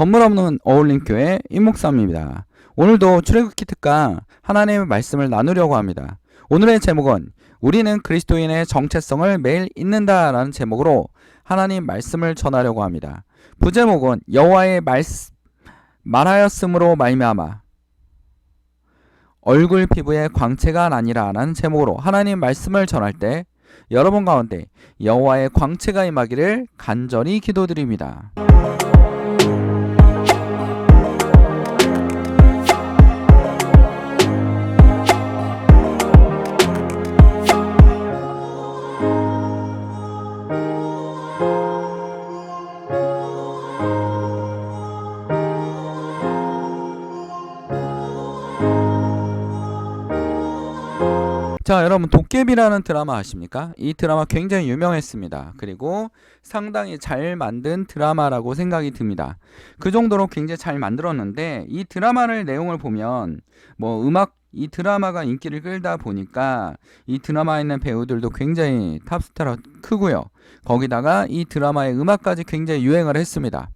건물 없는 어울림교회 임목삼입니다. 오늘도 출애굽기 특강 하나님의 말씀을 나누려고 합니다. 오늘의 제목은 우리는 그리스도인의 정체성을 매일 잊는다라는 제목으로 하나님 말씀을 전하려고 합니다. 부제목은 여호와의 말 말하였으므로 말미암아 얼굴 피부에 광채가 나니라라는 제목으로 하나님 말씀을 전할 때 여러분 가운데 여호와의 광채가 임하기를 간절히 기도드립니다. 자, 여러분 도깨비라는 드라마 아십니까? 이 드라마 굉장히 유명했습니다. 그리고 상당히 잘 만든 드라마라고 생각이 듭니다. 그 정도로 굉장히 잘 만들었는데 이 드라마를 내용을 보면 뭐 음악 이 드라마가 인기를 끌다 보니까 이 드라마에 있는 배우들도 굉장히 탑스타로 크고요. 거기다가 이 드라마의 음악까지 굉장히 유행을 했습니다.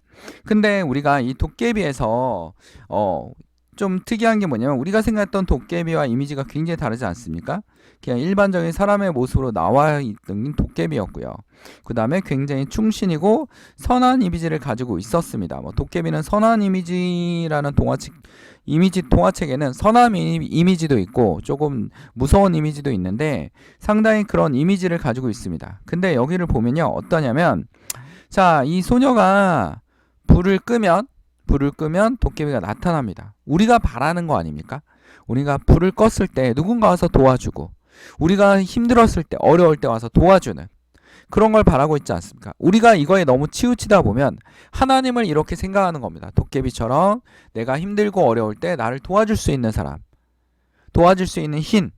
근데 우리가 이 도깨비에서 어, 좀 특이한 게 뭐냐면 우리가 생각했던 도깨비와 이미지가 굉장히 다르지 않습니까? 그냥 일반적인 사람의 모습으로 나와 있던 도깨비였고요. 그 다음에 굉장히 충신이고 선한 이미지를 가지고 있었습니다. 뭐 도깨비는 선한 이미지라는 동화책 이미지 동화책에는 선한 이미지도 있고 조금 무서운 이미지도 있는데 상당히 그런 이미지를 가지고 있습니다. 근데 여기를 보면요 어떠냐면 자 이 소녀가 불을 끄면 불을 끄면 도깨비가 나타납니다. 우리가 바라는 거 아닙니까? 우리가 불을 껐을 때 누군가 와서 도와주고 우리가 힘들었을 때 어려울 때 와서 도와주는 그런 걸 바라고 있지 않습니까? 우리가 이거에 너무 치우치다 보면 하나님을 이렇게 생각하는 겁니다. 도깨비처럼 내가 힘들고 어려울 때 나를 도와줄 수 있는 사람, 도와줄 수 있는 힘,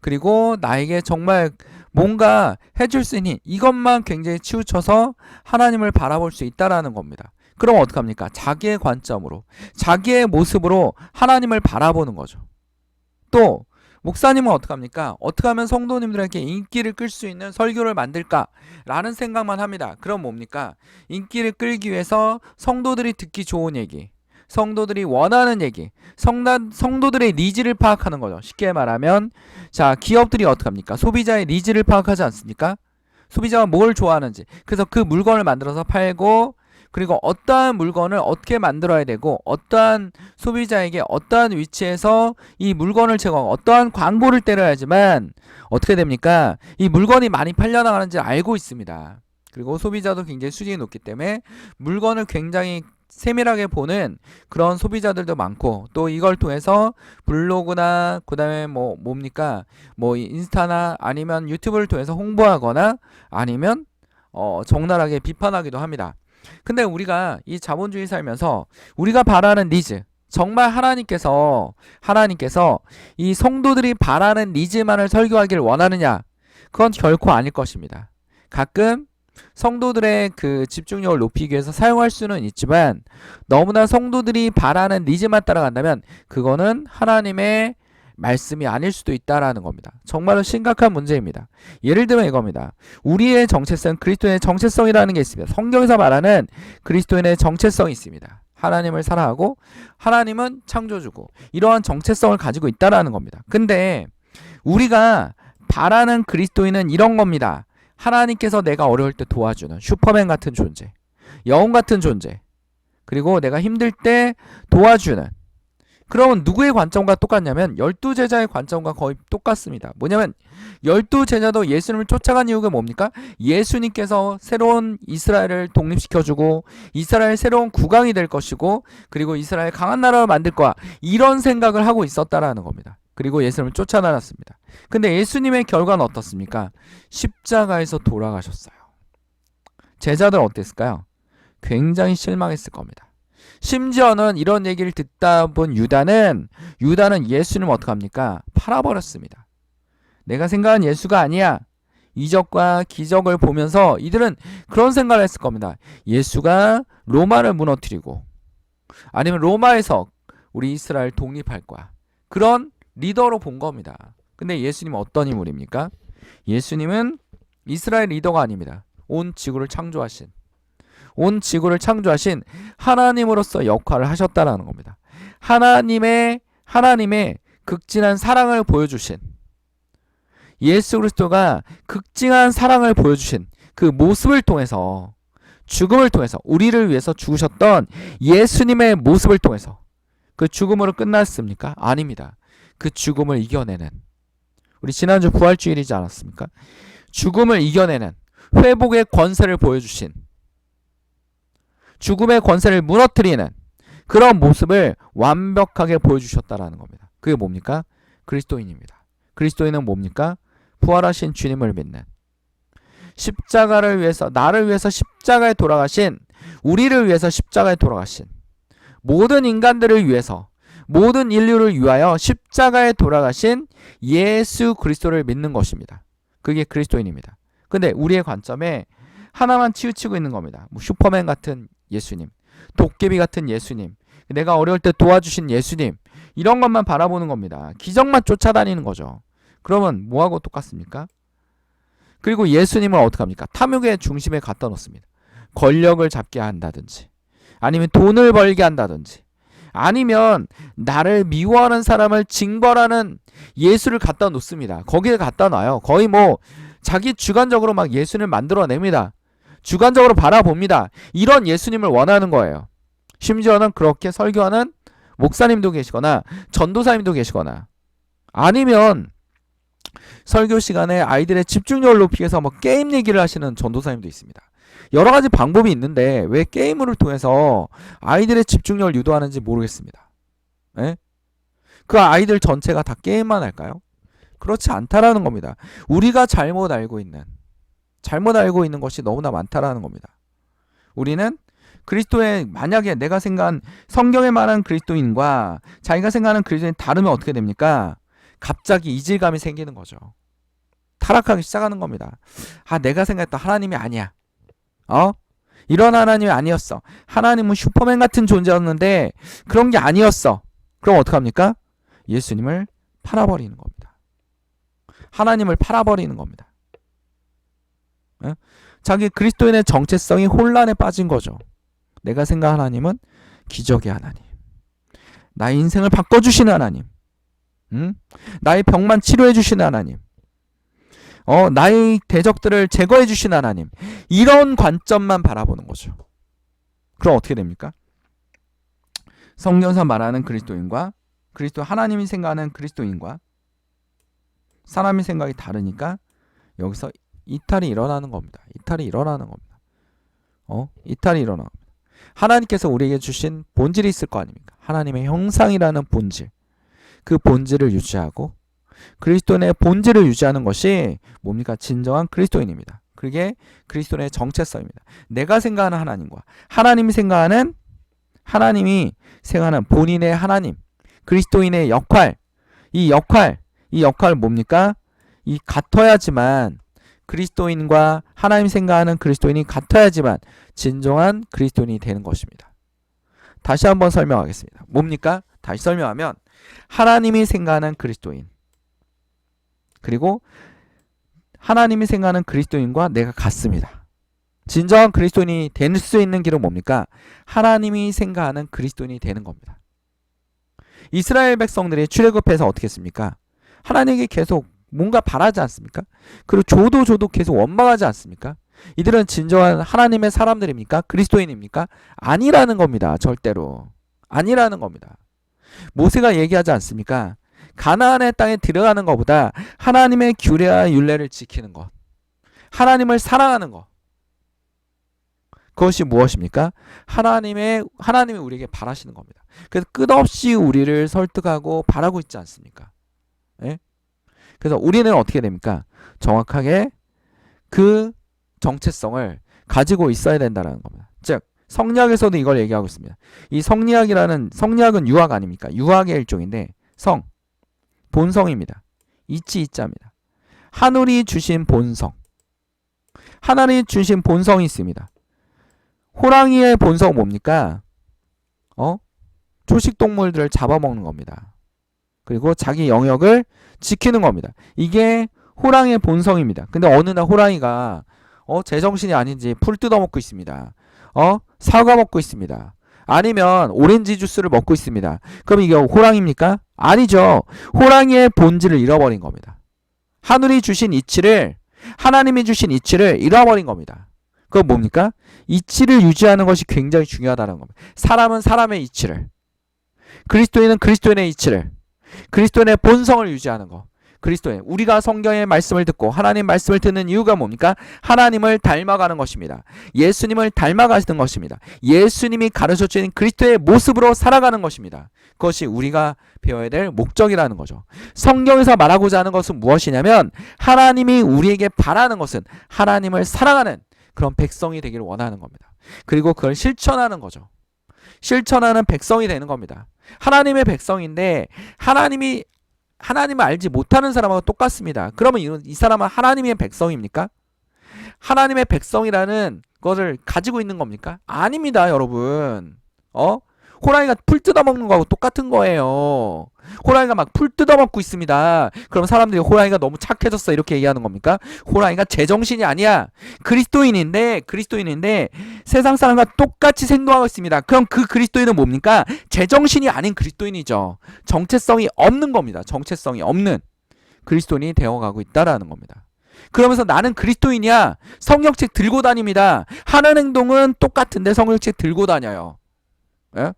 그리고 나에게 정말 뭔가 해줄 수 있는 힘, 이것만 굉장히 치우쳐서 하나님을 바라볼 수 있다라는 겁니다. 그럼 어떡합니까? 자기의 관점으로, 자기의 모습으로 하나님을 바라보는 거죠. 또, 목사님은 어떡합니까? 어떻게 하면 성도님들에게 인기를 끌 수 있는 설교를 만들까? 라는 생각만 합니다. 그럼 뭡니까? 인기를 끌기 위해서 성도들이 듣기 좋은 얘기, 성도들이 원하는 얘기, 성난, 성도들의 니즈를 파악하는 거죠. 쉽게 말하면, 자, 기업들이 어떡합니까? 소비자의 니즈를 파악하지 않습니까? 소비자가 뭘 좋아하는지. 그래서 그 물건을 만들어서 팔고, 그리고 어떠한 물건을 어떻게 만들어야 되고 어떠한 소비자에게 어떠한 위치에서 이 물건을 제공하고 어떠한 광고를 때려야지만 어떻게 됩니까? 이 물건이 많이 팔려나가는지 알고 있습니다. 그리고 소비자도 굉장히 수준이 높기 때문에 물건을 굉장히 세밀하게 보는 그런 소비자들도 많고 또 이걸 통해서 블로그나 그다음에 뭐 뭡니까 뭐 인스타나 아니면 유튜브를 통해서 홍보하거나 아니면 어 적나라하게 비판하기도 합니다. 근데 우리가 이 자본주의 살면서 우리가 바라는 니즈 정말 하나님께서 하나님께서 이 성도들이 바라는 니즈만을 설교하기를 원하느냐? 그건 결코 아닐 것입니다. 가끔 성도들의 그 집중력을 높이기 위해서 사용할 수는 있지만 너무나 성도들이 바라는 니즈만 따라간다면 그거는 하나님의 말씀이 아닐 수도 있다라는 겁니다. 정말로 심각한 문제입니다. 예를 들면 이겁니다. 우리의 정체성, 그리스도의 정체성이라는 게 있습니다. 성경에서 말하는 그리스도인의 정체성이 있습니다. 하나님을 사랑하고 하나님은 창조주고 이러한 정체성을 가지고 있다라는 겁니다. 근데 우리가 바라는 그리스도인은 이런 겁니다. 하나님께서 내가 어려울 때 도와주는 슈퍼맨 같은 존재, 영웅 같은 존재, 그리고 내가 힘들 때 도와주는 그러면 누구의 관점과 똑같냐면 열두 제자의 관점과 거의 똑같습니다. 뭐냐면 열두 제자도 예수님을 쫓아간 이유가 뭡니까? 예수님께서 새로운 이스라엘을 독립시켜주고 이스라엘 새로운 국왕이 될 것이고 그리고 이스라엘 강한 나라를 만들 거야 이런 생각을 하고 있었다라는 겁니다. 그리고 예수님을 쫓아다녔습니다. 근데 예수님의 결과는 어떻습니까? 십자가에서 돌아가셨어요. 제자들 어땠을까요? 굉장히 실망했을 겁니다. 심지어는 이런 얘기를 듣다 본 유다는 유다는 예수님 어떡합니까? 팔아버렸습니다. 내가 생각한 예수가 아니야. 이적과 기적을 보면서 이들은 그런 생각을 했을 겁니다. 예수가 로마를 무너뜨리고 아니면 로마에서 우리 이스라엘 독립할 거야. 그런 리더로 본 겁니다. 근데 예수님은 어떤 인물입니까? 예수님은 이스라엘 리더가 아닙니다. 온 지구를 창조하신 온 지구를 창조하신 하나님으로서 역할을 하셨다라는 겁니다. 하나님의 하나님의 극진한 사랑을 보여주신 예수 그리스도가 극진한 사랑을 보여주신 그 모습을 통해서 죽음을 통해서 우리를 위해서 죽으셨던 예수님의 모습을 통해서 그 죽음으로 끝났습니까? 아닙니다. 그 죽음을 이겨내는 우리 지난주 부활주일이지 않았습니까? 죽음을 이겨내는 회복의 권세를 보여주신 죽음의 권세를 무너뜨리는 그런 모습을 완벽하게 보여주셨다라는 겁니다. 그게 뭡니까? 그리스도인입니다. 그리스도인은 뭡니까? 부활하신 주님을 믿는 십자가를 위해서 나를 위해서 십자가에 돌아가신 우리를 위해서 십자가에 돌아가신 모든 인간들을 위해서 모든 인류를 위하여 십자가에 돌아가신 예수 그리스도를 믿는 것입니다. 그게 그리스도인입니다. 근데 우리의 관점에 하나만 치우치고 있는 겁니다. 뭐 슈퍼맨 같은 예수님, 도깨비 같은 예수님, 내가 어려울 때 도와주신 예수님, 이런 것만 바라보는 겁니다. 기적만 쫓아다니는 거죠. 그러면 뭐하고 똑같습니까? 그리고 예수님을 어떻게 합니까? 탐욕의 중심에 갖다 놓습니다. 권력을 잡게 한다든지, 아니면 돈을 벌게 한다든지, 아니면 나를 미워하는 사람을 징벌하는 예수를 갖다 놓습니다. 거기에 갖다 놔요. 거의 뭐 자기 주관적으로 막 예수를 만들어냅니다. 주관적으로 바라봅니다. 이런 예수님을 원하는 거예요. 심지어는 그렇게 설교하는 목사님도 계시거나 전도사님도 계시거나 아니면 설교 시간에 아이들의 집중력을 높이기 위해서 뭐 게임 얘기를 하시는 전도사님도 있습니다. 여러 가지 방법이 있는데 왜 게임을 통해서 아이들의 집중력을 유도하는지 모르겠습니다. 예? 그 아이들 전체가 다 게임만 할까요? 그렇지 않다라는 겁니다. 우리가 잘못 알고 있는 잘못 알고 있는 것이 너무나 많다라는 겁니다. 우리는 그리스도의 만약에 내가 생각한 성경에 말한 그리스도인과 자기가 생각하는 그리스도인 다르면 어떻게 됩니까? 갑자기 이질감이 생기는 거죠. 타락하기 시작하는 겁니다. 아, 내가 생각했던 하나님이 아니야. 어? 이런 하나님이 아니었어. 하나님은 슈퍼맨 같은 존재였는데 그런 게 아니었어. 그럼 어떡합니까? 예수님을 팔아버리는 겁니다. 하나님을 팔아버리는 겁니다. 어? 자기 그리스도인의 정체성이 혼란에 빠진 거죠. 내가 생각한 하나님은 기적의 하나님. 나의 인생을 바꿔주시는 하나님. 응? 나의 병만 치료해 주시는 하나님. 어, 나의 대적들을 제거해 주시는 하나님. 이런 관점만 바라보는 거죠. 그럼 어떻게 됩니까? 성경사 말하는 그리스도인과 그리스도 하나님이 생각하는 그리스도인과 사람의 생각이 다르니까 여기서 이탈이 일어나는 겁니다. 이탈이 일어나는 겁니다. 어? 이탈이 일어납니다. 하나님께서 우리에게 주신 본질이 있을 거 아닙니까? 하나님의 형상이라는 본질. 그 본질을 유지하고 그리스도인의 본질을 유지하는 것이 뭡니까? 진정한 그리스도인입니다. 그게 그리스도인의 정체성입니다. 내가 생각하는 하나님과 하나님이 생각하는 하나님이 생각하는 본인의 하나님, 그리스도인의 역할, 이 역할, 이 역할 뭡니까? 이 같아야지만 그리스도인과 하나님 생각하는 그리스도인이 같아야지만 진정한 그리스도인이 되는 것입니다. 다시 한번 설명하겠습니다. 뭡니까? 다시 설명하면 하나님이 생각하는 그리스도인 그리고 하나님이 생각하는 그리스도인과 내가 같습니다. 진정한 그리스도인이 될 수 있는 길은 뭡니까? 하나님이 생각하는 그리스도인이 되는 겁니다. 이스라엘 백성들이 출애굽해서 어떻게 했습니까? 하나님에게 계속 뭔가 바라지 않습니까? 그리고 줘도 줘도 계속 원망하지 않습니까? 이들은 진정한 하나님의 사람들입니까? 그리스도인입니까? 아니라는 겁니다. 절대로. 아니라는 겁니다. 모세가 얘기하지 않습니까? 가나안의 땅에 들어가는 것보다 하나님의 규례와 율례를 지키는 것. 하나님을 사랑하는 것. 그것이 무엇입니까? 하나님의 하나님이 우리에게 바라시는 겁니다. 그래서 끝없이 우리를 설득하고 바라고 있지 않습니까? 예? 그래서 우리는 어떻게 됩니까? 정확하게 그 정체성을 가지고 있어야 된다는 겁니다. 즉 성리학에서도 이걸 얘기하고 있습니다. 이 성리학이라는 성리학은 유학 아닙니까? 유학의 일종인데 성 본성입니다. 이치 이자입니다. 하늘이 주신 본성. 하늘이 주신 본성이 있습니다. 호랑이의 본성 뭡니까? 어? 초식 동물들을 잡아먹는 겁니다. 그리고 자기 영역을 지키는 겁니다. 이게 호랑이의 본성입니다. 근데 어느 날 호랑이가 어 제정신이 아닌지 풀 뜯어먹고 있습니다. 어? 사과 먹고 있습니다. 아니면 오렌지 주스를 먹고 있습니다. 그럼 이게 호랑입니까? 아니죠. 호랑이의 본질을 잃어버린 겁니다. 하늘이 주신 이치를 하나님이 주신 이치를 잃어버린 겁니다. 그건 뭡니까? 이치를 유지하는 것이 굉장히 중요하다는 겁니다. 사람은 사람의 이치를 그리스도인은 그리스도인의 이치를 그리스도인의 본성을 유지하는 것. 그리스도인 우리가 성경의 말씀을 듣고 하나님 말씀을 듣는 이유가 뭡니까? 하나님을 닮아가는 것입니다. 예수님을 닮아가시는 것입니다. 예수님이 가르쳐 주신 그리스도의 모습으로 살아가는 것입니다. 그것이 우리가 배워야 될 목적이라는 거죠. 성경에서 말하고자 하는 것은 무엇이냐면 하나님이 우리에게 바라는 것은 하나님을 사랑하는 그런 백성이 되기를 원하는 겁니다. 그리고 그걸 실천하는 거죠. 실천하는 백성이 되는 겁니다. 하나님의 백성인데 하나님이 하나님을 알지 못하는 사람하고 똑같습니다. 그러면 이, 이 사람은 하나님의 백성입니까? 하나님의 백성이라는 것을 가지고 있는 겁니까? 아닙니다, 여러분. 어? 호랑이가 풀 뜯어먹는 거하고 똑같은 거예요. 호랑이가 막 풀 뜯어먹고 있습니다. 그럼 사람들이 호랑이가 너무 착해졌어 이렇게 얘기하는 겁니까? 호랑이가 제정신이 아니야. 그리스도인인데 그리스도인인데 세상 사람과 똑같이 생동하고 있습니다. 그럼 그 그리스도인은 뭡니까? 제정신이 아닌 그리스도인이죠. 정체성이 없는 겁니다. 정체성이 없는 그리스도인이 되어가고 있다라는 겁니다. 그러면서 나는 그리스도인이야. 성경책 들고 다닙니다. 하는 행동은 똑같은데 성경책 들고 다녀요. 예?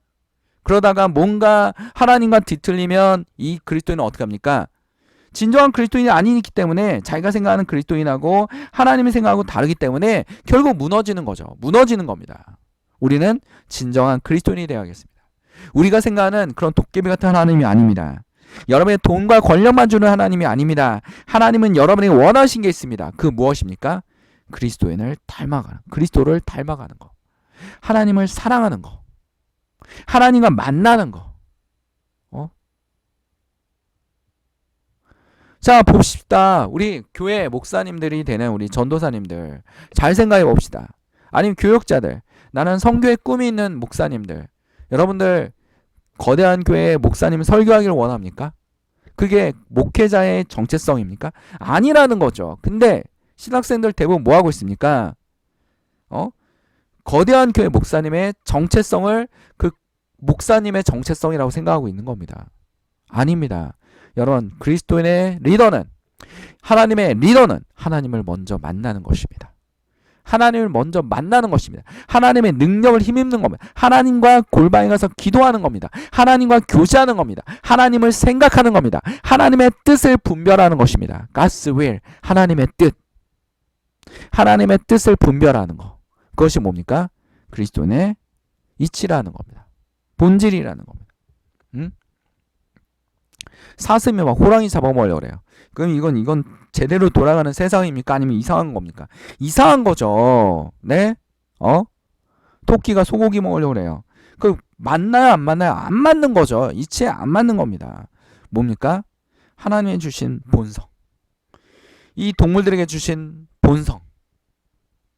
그러다가 뭔가 하나님과 뒤틀리면 이 그리스도인은 어떻게 합니까? 진정한 그리스도인이 아니기 때문에 자기가 생각하는 그리스도인하고 하나님이 생각하고 다르기 때문에 결국 무너지는 거죠. 무너지는 겁니다. 우리는 진정한 그리스도인이 되어야겠습니다. 우리가 생각하는 그런 도깨비 같은 하나님이 아닙니다. 여러분의 돈과 권력만 주는 하나님이 아닙니다. 하나님은 여러분이 원하신 게 있습니다. 그 무엇입니까? 그리스도인을 닮아가는, 그리스도를 닮아가는 거. 하나님을 사랑하는 거. 하나님과 만나는 거. 어? 자, 봅시다. 우리 교회 목사님들이 되는 우리 전도사님들. 잘 생각해 봅시다. 아니면 교역자들. 나는 성교의 꿈이 있는 목사님들. 여러분들, 거대한 교회에 목사님 설교하기를 원합니까? 그게 목회자의 정체성입니까? 아니라는 거죠. 근데 신학생들 대부분 뭐 하고 있습니까? 어? 거대한 교회 목사님의 정체성을 그 목사님의 정체성이라고 생각하고 있는 겁니다. 아닙니다. 여러분, 그리스도인의 리더는 하나님의 리더는 하나님을 먼저 만나는 것입니다. 하나님을 먼저 만나는 것입니다. 하나님의 능력을 힘입는 겁니다. 하나님과 골방에 가서 기도하는 겁니다. 하나님과 교제하는 겁니다. 하나님을 생각하는 겁니다. 하나님의 뜻을 분별하는 것입니다. Will, 하나님의 뜻. 하나님의 뜻을 분별하는 것. 그것이 뭡니까? 그리스도인의 이치라는 겁니다. 본질이라는 겁니다. 응? 사슴이 막 호랑이 잡아먹으려고 그래요. 그럼 이건 이건 제대로 돌아가는 세상입니까? 아니면 이상한 겁니까? 이상한 거죠. 네? 어? 토끼가 소고기 먹으려고 그래요. 그 맞나요? 안 맞나요? 안 맞는 거죠. 이치에 안 맞는 겁니다. 뭡니까? 하나님이 주신 본성. 이 동물들에게 주신 본성.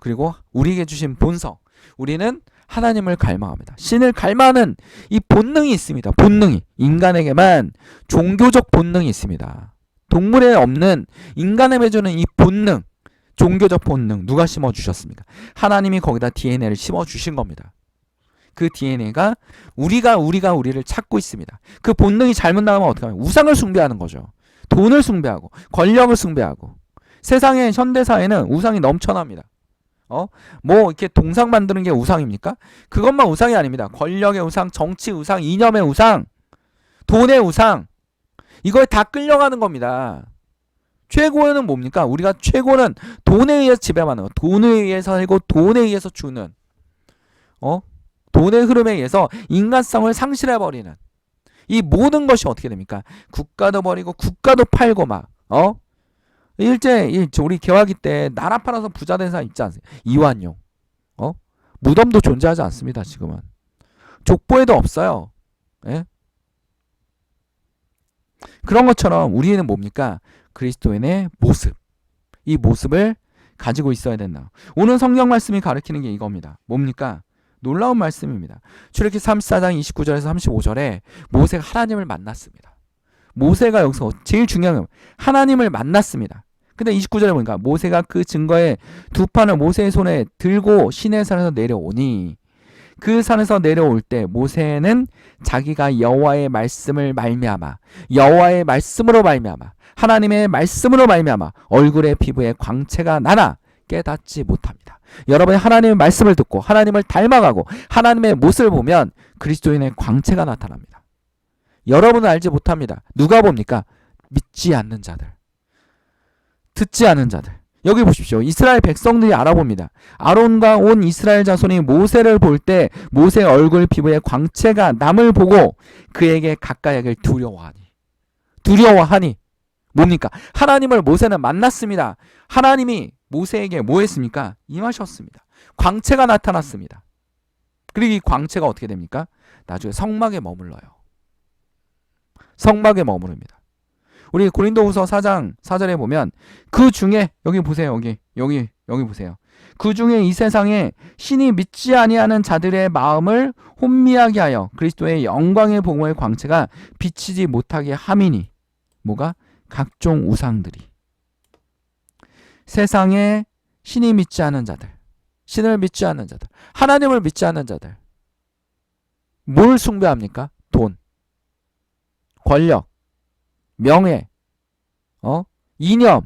그리고 우리에게 주신 본성. 우리는 하나님을 갈망합니다. 신을 갈망하는 이 본능이 있습니다. 본능이 인간에게만 종교적 본능이 있습니다. 동물에 없는 인간에게 주는 이 본능, 종교적 본능 누가 심어 주셨습니까? 하나님이 거기다 DNA를 심어 주신 겁니다. 그 DNA가 우리가 우리가 우리를 찾고 있습니다. 그 본능이 잘못 나가면 어떻게 하면 우상을 숭배하는 거죠. 돈을 숭배하고 권력을 숭배하고 세상의 현대 사회는 우상이 넘쳐납니다. 어? 뭐 이렇게 동상 만드는 게 우상입니까? 그것만 우상이 아닙니다. 권력의 우상, 정치 우상, 이념의 우상, 돈의 우상. 이거에 다 끌려가는 겁니다. 최고는 뭡니까? 우리가 최고는 돈에 의해서 지배하는 거. 돈에 의해서 살고 돈에 의해서 주는 어? 돈의 흐름에 의해서 인간성을 상실해 버리는 이 모든 것이 어떻게 됩니까? 국가도 버리고 국가도 팔고 막 어? 일제 일 우리 개화기 때 나라 팔아서 부자 된 사람 있지 않습니까? 이완용. 어? 무덤도 존재하지 않습니다. 지금은. 족보에도 없어요. 예? 그런 것처럼 우리는 뭡니까? 그리스도인의 모습. 이 모습을 가지고 있어야 된다. 오늘 성경 말씀이 가르치는 게 이겁니다. 뭡니까? 놀라운 말씀입니다. 출애굽기 34장 29절에서 35절에 모세가 하나님을 만났습니다. 모세가 여기서 제일 중요한 건 하나님을 만났습니다. 근데 29절에 보니까 모세가 그 증거에 두 판을 모세의 손에 들고 시내 산에서 내려오니 그 산에서 내려올 때 모세는 자기가 여호와의 말씀을 말미암아 여호와의 말씀으로 말미암아 하나님의 말씀으로 말미암아 얼굴에 피부에 광채가 나나 깨닫지 못합니다. 여러분이 하나님의 말씀을 듣고 하나님을 닮아가고 하나님의 모습을 보면 그리스도인의 광채가 나타납니다. 여러분은 알지 못합니다. 누가 봅니까? 믿지 않는 자들. 듣지 않은 자들. 여기 보십시오. 이스라엘 백성들이 알아봅니다. 아론과 온 이스라엘 자손이 모세를 볼 때 모세 얼굴 피부에 광채가 남을 보고 그에게 가까이 하길 두려워하니. 두려워하니. 뭡니까? 하나님을 모세는 만났습니다. 하나님이 모세에게 뭐 했습니까? 임하셨습니다. 광채가 나타났습니다. 그리고 이 광채가 어떻게 됩니까? 나중에 성막에 머물러요. 성막에 머무릅니다. 우리 고린도후서 4장 4절에 보면 그 중에 여기 보세요. 여기 여기 여기 보세요. 그 중에 이 세상에 신이 믿지 아니하는 자들의 마음을 혼미하게 하여 그리스도의 영광의 복음의 광채가 비치지 못하게 함이니 뭐가 각종 우상들이 세상에 신이 믿지 않은 자들, 신을 믿지 않는 자들, 하나님을 믿지 않는 자들 뭘 숭배합니까? 돈, 권력, 명예, 어? 이념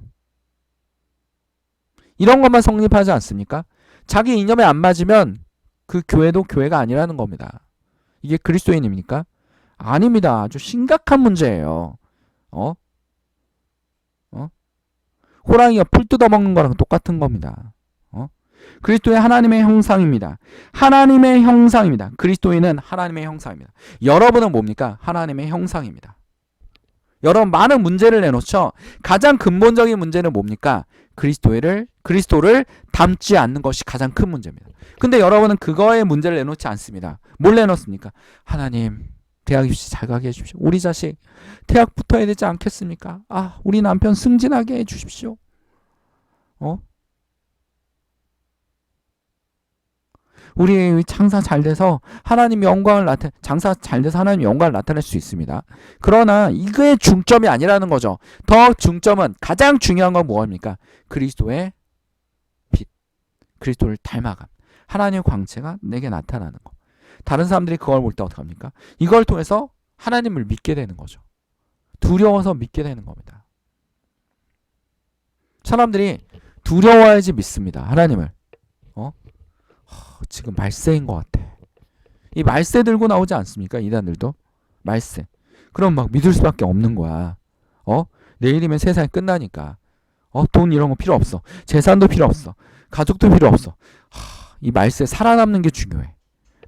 이런 것만 성립하지 않습니까? 자기 이념에 안 맞으면 그 교회도 교회가 아니라는 겁니다. 이게 그리스도인입니까? 아닙니다. 아주 심각한 문제예요. 어? 어? 호랑이가 풀 뜯어먹는 거랑 똑같은 겁니다. 어? 그리스도의 하나님의 형상입니다. 하나님의 형상입니다. 그리스도인은 하나님의 형상입니다. 여러분은 뭡니까? 하나님의 형상입니다. 여러분 많은 문제를 내놓죠. 가장 근본적인 문제는 뭡니까? 그리스도를 그리스도를 닮지 않는 것이 가장 큰 문제입니다. 근데 여러분은 그거에 문제를 내놓지 않습니다. 뭘 내놓습니까? 하나님 대학 입시 잘 가게 해주십시오. 우리 자식 대학 붙어야 되지 않겠습니까? 아 우리 남편 승진하게 해주십시오. 어? 우리 장사 잘 돼서 하나님 영광을 나타 장사 잘 돼서 하나님 영광을 나타낼 수 있습니다. 그러나 이거의 중점이 아니라는 거죠. 더 중점은 가장 중요한 건 무엇입니까? 그리스도의 빛, 그리스도를 닮아감, 하나님의 광채가 내게 나타나는 거. 다른 사람들이 그걸 볼 때 어떻게 합니까? 이걸 통해서 하나님을 믿게 되는 거죠. 두려워서 믿게 되는 겁니다. 사람들이 두려워야지 믿습니다. 하나님을. 어? 지금 말세인 것 같아. 이 말세 들고 나오지 않습니까? 이단들도 말세. 그럼 막 믿을 수밖에 없는 거야. 어? 내일이면 세상이 끝나니까. 어? 돈 이런 거 필요 없어. 재산도 필요 없어. 가족도 필요 없어. 하, 이 말세 살아남는 게 중요해.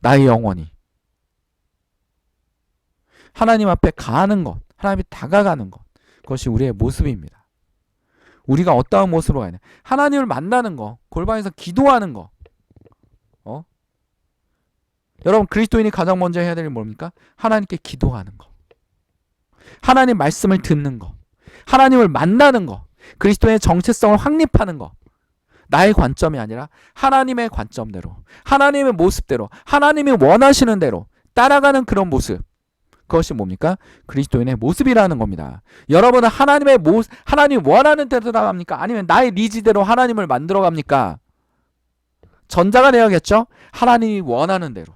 나의 영혼이. 하나님 앞에 가는 것, 하나님 앞에 다가가는 것. 그것이 우리의 모습입니다. 우리가 어떠한 모습으로 가냐. 하나님을 만나는 거, 골방에서 기도하는 거. 어? 여러분 그리스도인이 가장 먼저 해야 될 게 뭡니까? 하나님께 기도하는 거. 하나님 말씀을 듣는 거. 하나님을 만나는 거. 그리스도의 정체성을 확립하는 거. 나의 관점이 아니라 하나님의 관점대로, 하나님의 모습대로, 하나님이 원하시는 대로 따라가는 그런 모습. 그것이 뭡니까? 그리스도인의 모습이라는 겁니다. 여러분은 하나님의 모 하나님 원하는 대로 나갑니까? 아니면 나의 니지대로 하나님을 만들어 갑니까? 전자가 되어야겠죠? 하나님이 원하는 대로.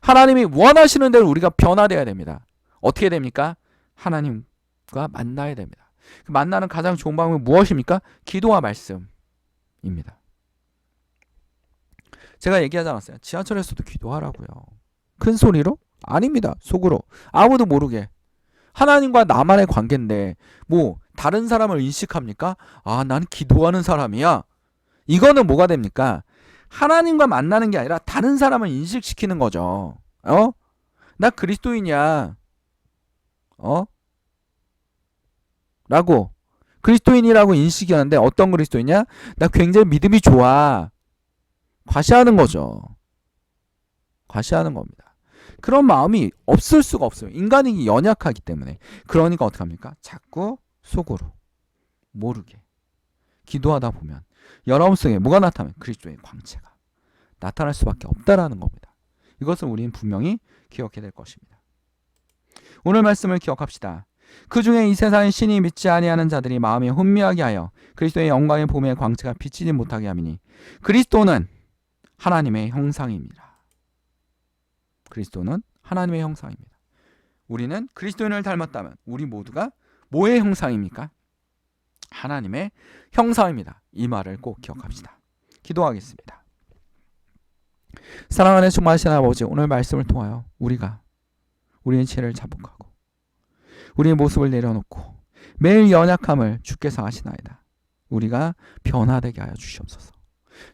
하나님이 원하시는 대로 우리가 변화되어야 됩니다. 어떻게 됩니까? 하나님과 만나야 됩니다. 그 만나는 가장 좋은 방법은 무엇입니까? 기도와 말씀입니다. 제가 얘기하지 않았어요. 지하철에서도 기도하라고요. 큰 소리로? 아닙니다. 속으로. 아무도 모르게. 하나님과 나만의 관계인데, 뭐, 다른 사람을 인식합니까? 아, 난 기도하는 사람이야. 이거는 뭐가 됩니까? 하나님과 만나는 게 아니라 다른 사람을 인식시키는 거죠. 어? 나 그리스도인이야. 어? 라고. 그리스도인이라고 인식이 하는데 어떤 그리스도인이냐? 나 굉장히 믿음이 좋아. 과시하는 거죠. 과시하는 겁니다. 그런 마음이 없을 수가 없어요. 인간이 연약하기 때문에. 그러니까 어떡합니까? 자꾸 속으로. 모르게. 기도하다 보면 여러분 속에 뭐가 나타나면 그리스도의 광채가 나타날 수밖에 없다라는 겁니다. 이것을 우리는 분명히 기억해야 될 것입니다. 오늘 말씀을 기억합시다. 그 중에 이 세상의 신이 믿지 아니하는 자들이 마음에 혼미하게 하여 그리스도의 영광의 봄의 광채가 비치지 못하게 함이니 그리스도는 하나님의 형상입니다. 그리스도는 하나님의 형상입니다. 우리는 그리스도인을 닮았다면 우리 모두가 뭐의 형상입니까? 하나님의 형상입니다. 이 말을 꼭 기억합시다. 기도하겠습니다. 사랑하는 충만하신 아버지 오늘 말씀을 통하여 우리가 우리의 죄를 자복하고 우리의 모습을 내려놓고 매일 연약함을 주께서 아시나이다. 우리가 변화되게 하여 주시옵소서.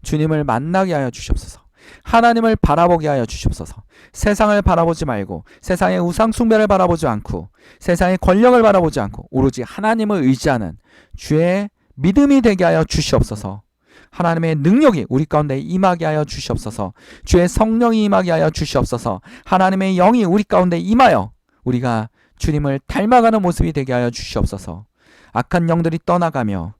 주님을 만나게 하여 주시옵소서. 하나님을 바라보게 하여 주시옵소서. 세상을 바라보지 말고 세상의 우상 숭배를 바라보지 않고 세상의 권력을 바라보지 않고 오로지 하나님을 의지하는 주의 믿음이 되게 하여 주시옵소서. 하나님의 능력이 우리 가운데 임하게 하여 주시옵소서. 주의 성령이 임하게 하여 주시옵소서. 하나님의 영이 우리 가운데 임하여 우리가 주님을 닮아가는 모습이 되게 하여 주시옵소서. 악한 영들이 떠나가며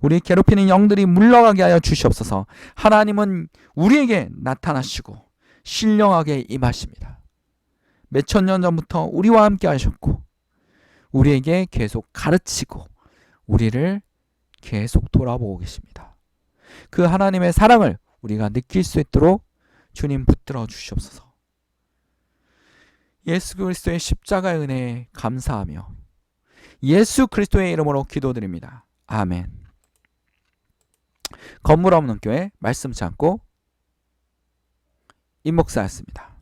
우리 괴롭히는 영들이 물러가게 하여 주시옵소서. 하나님은 우리에게 나타나시고 신령하게 임하십니다. 몇천 년 전부터 우리와 함께 하셨고 우리에게 계속 가르치고 우리를 계속 돌아보고 계십니다. 그 하나님의 사랑을 우리가 느낄 수 있도록 주님 붙들어 주시옵소서. 예수 그리스도의 십자가의 은혜에 감사하며 예수 그리스도의 이름으로 기도드립니다. 아멘. 건물 없는 교회 말씀 참고 임목사였습니다.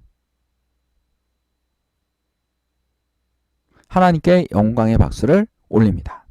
하나님께 영광의 박수를 올립니다.